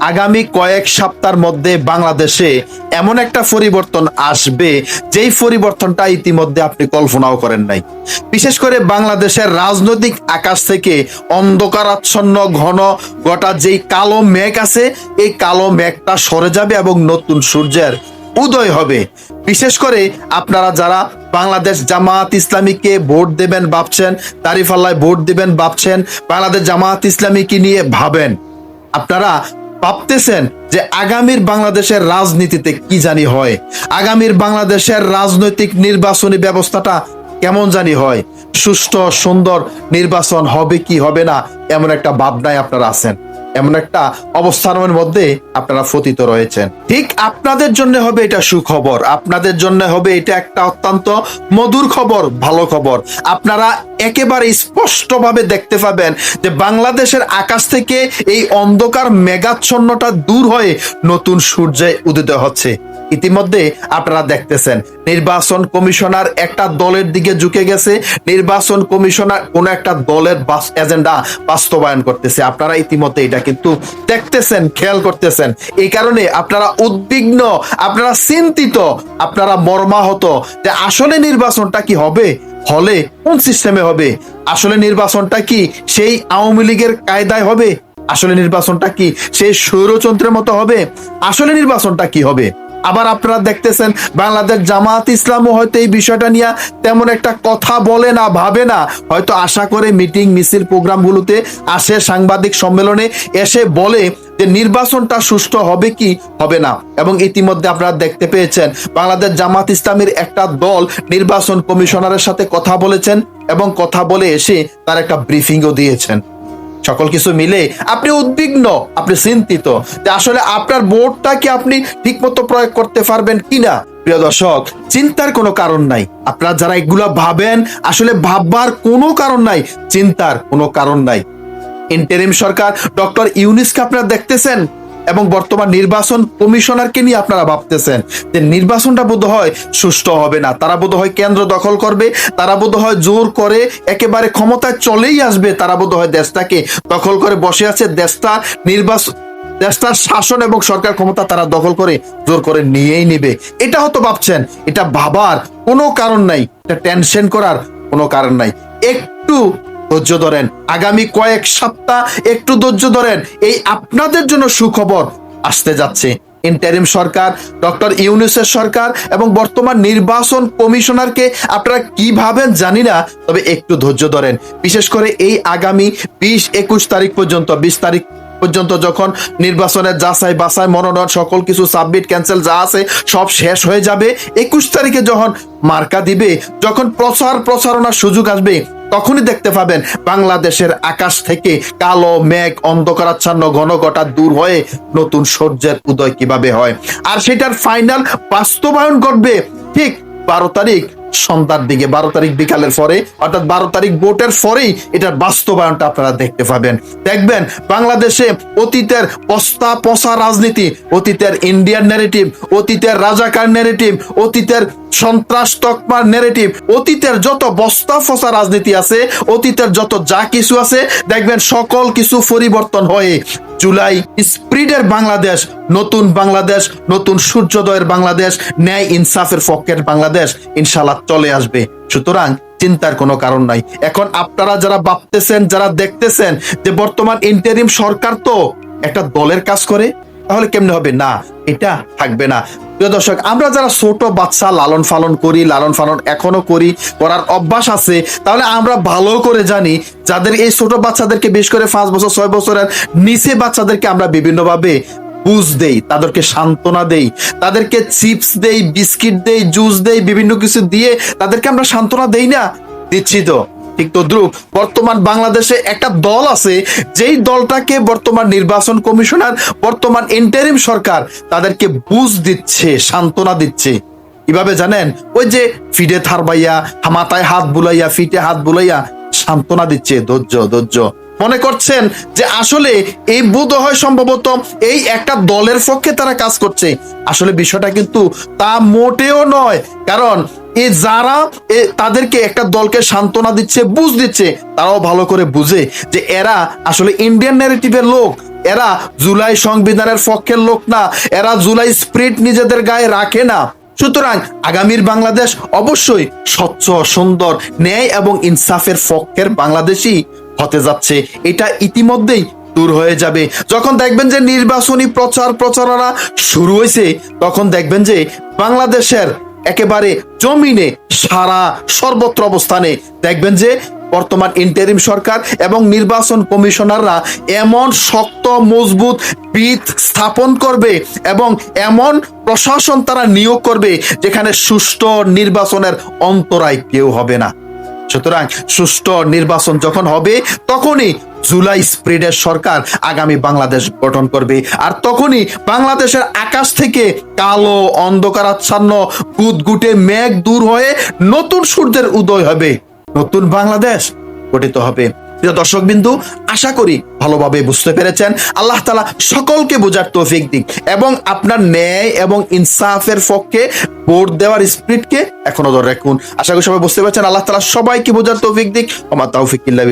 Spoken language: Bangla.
আগামী কয়েক সপ্তাহের মধ্যে বাংলাদেশে এমন একটা পরিবর্তন আসবে, যেই পরিবর্তনটা ইতিমধ্যে আপনি কল্পনাও করেন নাই। বিশেষ করে বাংলাদেশের রাজনৈতিক আকাশ থেকে অন্ধকারাচ্ছন্ন ঘন গোটা যেই কালো মেঘ আছে, এই কালো মেঘটা সরে যাবে এবং নতুন সূর্যের উদয় হবে। বিশেষ করে আপনারা যারা বাংলাদেশ জামাত ইসলামীকে ভোট দেবেন ভাবছেন তারিফাল্লায় ভোট দেবেন ভাবছেন, বাংলাদেশ জামাত ইসলামীকে নিয়ে ভাবেন, আপনারা ভাবতেছেন যে আগামীর বাংলাদেশের রাজনীতিতে কি জানি হয়? আগামীর বাংলাদেশের রাজনৈতিক নির্বাচনী ব্যবস্থাটা কেমন জানি হয়? সুষ্ঠু, সুন্দর নির্বাচন হবে কি হবে না, এমন একটা ভাবনায় আপনারা আছেন। এমন একটা অবস্থানের মধ্যে আপনারা ফতিত রয়েছেন। ঠিক আপনাদের জন্য হবে এটা সুখবর। আপনাদের জন্য হবে এটা একটা অত্যন্ত মধুর খবর, ভালো খবর। আপনারা একেবারে স্পষ্টভাবে দেখতে পাবেন যে বাংলাদেশের আকাশ থেকে এই অন্ধকার মেঘাচ্ছন্নটা দূর হয়ে নতুন সূর্যে উদিত হচ্ছে। ইতিমধ্যে আপনারা দেখতেছেন, নির্বাচন কমিশনার একটা দলের দিকে ঝুঁকে গেছে, নির্বাচন কমিশনার কোন একটা দলের এজেন্ডা বাস্তবায়ন করতেছে। আপনারা ইতিমধ্যে এটা কিন্তু দেখতেছেন, খেয়াল করতেছেন। এই কারণে আপনারা উদ্বিগ্ন, আপনারা চিন্তিত, আপনারা মর্মাহত যে আসলে নির্বাচনটা কি হবে? হলে কোন সিস্টেমে হবে? আসলে নির্বাচনটা কি সেই আওয়ামী লীগের কায়দায় হবে? আসলে নির্বাচনটা কি সেই স্বৈরতন্ত্রের মতো হবে? আসলে নির্বাচনটা কি হবে? আবার আপনারা দেখতেছেন বাংলাদেশ জামাত ইসলামও হয়তো এই বিষয়টা নিয়ে তেমন একটা কথা বলে না, ভাবে না। হয়তো আশা করে মিটিং, মিছিল প্রোগ্রামগুলোতে আসে সাংবাদিক সম্মেলনে, এসে বলে যে নির্বাচনটা সুষ্ঠু হবে কি হবে না। এবং ইতিমধ্যে আপনারা দেখতে পেয়েছেন বাংলাদেশ জামাত ইসলামের একটা দল নির্বাচন কমিশনারের সাথে কথা বলেছেন এবং কথা বলে এসে তার একটা ব্রিফিংও দিয়েছেন। সকল কিছু মিলে আপনি উদ্বিগ্ন, আপনি চিন্তিত। যে আসলে আপনার বোর্ডটা কি আপনি ঠিকমতো প্রয়োগ করতে পারবেন কিনা? প্রিয় দর্শক, চিন্তার কোনো কারণ নাই। আপনারা যারা এগুলা ভাবেন, আসলে ভাববার কোনো কারণ নাই, চিন্তার কোনো কারণ নাই। ইন্টারিম সরকার ডক্টর ইউনিসকে আপনারা দেখতেছেন? এবং বর্তমান নির্বাচন কমিশনারকে নিয়ে আপনারা ভাবতেছেন যে নির্বাচনটা বোধ হয় সুষ্ঠু হবে না। তারা বোধ হয় কেন্দ্র দখল করবে, তারা বোধ হয় জোর করে একেবারে ক্ষমতায় চলেই আসবে, তারা বোধ হয় দেশটাকে দখল করে বসে আছে। দেশটা নির্বাচন দেশটার শাসন এবং সরকার ক্ষমতা তারা দখল করে, জোর করে নিয়েই নেবে। এটা হয়তো ভাবছেন, এটা ভাবার কোনো কারণ নাই, এটা টেনশন করার কোনো কারণ নাই। একটু ধৈর্য ধরেন। আগামী কয়েক সপ্তাহ একটু ধৈর্য ধরেন। এই আপনাদের জন্য সুখবর আসতে যাচ্ছে। ইন্টারিম সরকার, ডক্টর ইউনুসের সরকার এবং বর্তমান নির্বাচন কমিশনারকে আপনারা কি ভাবেন জানি না, তবে একটু ধৈর্য ধরেন। বিশেষ করে এই আগামী বিশ একুশ তারিখ পর্যন্ত, বিশ তারিখ পর্যন্ত যখন নির্বাচনের যাচাই বাছাই, মনোনয়ন, সকল কিছু সাবমিট, ক্যান্সেল যা আছে সব শেষ হয়ে যাবে। একুশ তারিখে যখন মার্কা দিবে, যখন প্রচার প্রচারণার সুযোগ আসবে তখনই দেখতে পাবেন বাংলাদেশের আকাশ থেকে কালো, মেঘ, অন্ধকারাচ্ছন্ন ঘন ঘটা দূর হয়ে নতুন সূর্যের উদয় কীভাবে হয়। আর সেটার ফাইনাল বাস্তবায়ন করবে ঠিক বারো তারিখ। সন্ধ্যার দিকে, বারো তারিখ বিকালের পরে, অর্থাৎ বারো তারিখ ভোটের পরেই এটার বাস্তবায়নটা আপনারা দেখতে পাবেন। দেখবেন, বাংলাদেশে অতীতের পস্তা পচা রাজনীতি, অতীতের ইন্ডিয়ান ন্যারেটিভ অতীতের রাজাকার ন্যারেটিভ অতীতের সন্ত্রাস তকমার ন্যারেটিভ অতীতের যত বস্তা ফসা রাজনীতি আছে, অতীতের যত যা কিছু আছে, দেখবেন সকল কিছু পরিবর্তন হয়ে জুলাই স্প্রিডের বাংলাদেশ নতুন বাংলাদেশ, নতুন সূর্যোদয়ের বাংলাদেশ, ন্যায় ইনসাফের পক্ষের বাংলাদেশ ইনশাল্লাহ চলে আসবে। সুতরাং চিন্তার কোনো কারণ নাই। এখন আপনারা যারা ভাবতেছেন, যারা দেখতেছেন যে বর্তমান ইন্টারিম সরকার তো একটা দলের কাজ করে, তাহলে কেমনে হবে? না, এটা থাকবে না। প্রিয় দর্শক, আমরা যারা ছোট বাচ্চা লালন পালন করি, লালন পালন এখনও করি, করার অভ্যাস আছে, তাহলে আমরা ভালো করে জানি যাদের এই ছোট বাচ্চাদেরকে বেশ করে পাঁচ বছর, ছয় বছরের নিচে বাচ্চাদেরকে আমরা বিভিন্নভাবে বুঝ দেই, তাদেরকে সান্ত্বনা দেই, তাদেরকে চিপস দেই, বিস্কিট দেই, জুস দেই, বিভিন্ন কিছু দিয়ে তাদেরকে আমরা সান্ত্বনা দেই না? দিচ্ছি তো। ঠিক তদ্রুপ বর্তমান বাংলাদেশে একটা দল আছে, যেই দলটাকে বর্তমান নির্বাচন কমিশনার, বর্তমান ইন্টারিম সরকার, তাদেরকে বুঝ দিচ্ছে, সান্ত্বনা দিচ্ছে। কীভাবে জানেন? ওই যে ফিডে থারবাইয়া হামাতায় হাত বুলাইয়া, ফিটে হাত বুলাইয়া সান্ত্বনা দিচ্ছে। ধৈর্য ধৈর্য। মনে করছেন যে আসলে এই বোধ হয় সম্ভবত এই একটা দলের পক্ষে তারা কাজ করছে। আসলে বিষয়টা কিন্তু তা মোটেও নয়। কারণ এ যারা তাদেরকে একটা দলকে সান্ত্বনা দিচ্ছে, বুঝ দিচ্ছে, তারাও ভালো করে বুঝে যে এরা আসলে ইন্ডিয়ান ন্যারেটিভের লোক। এরা জুলাই সংবিধানের পক্ষের লোক না। এরা জুলাই স্প্রিট নিজেদের গায়ে রাখে না। সুতরাং আগামীর বাংলাদেশ অবশ্যই স্বচ্ছ, সুন্দর, ন্যায় এবং ইনসাফের পক্ষের বাংলাদেশই হতে যাচ্ছে। এটা ইতিমধ্যেই দূর হয়ে যাবে। যখন দেখবেন যে নির্বাচনী প্রচার প্রচারণা শুরু হয়েছে, তখন দেখবেন যে বাংলাদেশের একেবারে জমিনে সারা সর্বত্র অবস্থানে দেখবেন যে বর্তমান ইন্টারিম সরকার এবং নির্বাচন কমিশনাররা এমন শক্ত, মজবুত ভিত স্থাপন করবে এবং এমন প্রশাসন তারা নিয়োগ করবে যেখানে সুষ্ঠু নির্বাচনের অন্তরায় কেউ হবে না। সুতরাং সুষ্ঠু নির্বাচন যখন হবে, তখনই জুলাই স্প্রেডের সরকার আগামী বাংলাদেশ গঠন করবে। আর তখনই বাংলাদেশের আকাশ থেকে কালো, অন্ধকারাচ্ছন্ন গুটগুটে মেঘ দূর হয়ে নতুন সূর্যের উদয় হবে। নতুন বাংলাদেশ গঠিত হবে। প্রিয় দর্শক বিন্দু আশা করি ভালোভাবে বুঝতে পেরেছেন। আল্লাহ তালা সকলকে বোঝার তৌফিক দিক এবং আপনার ন্যায় এবং ইনসাফের পক্ষে ভোট দেওয়ার স্পিরিটকে এখনও ধরে রাখুন। আশা করি সবাই বুঝতে পেরেছেন, আল্লাহ তালা সবাইকে বোঝার তৌফিক দিক। আমার তৌফিক ইল্লা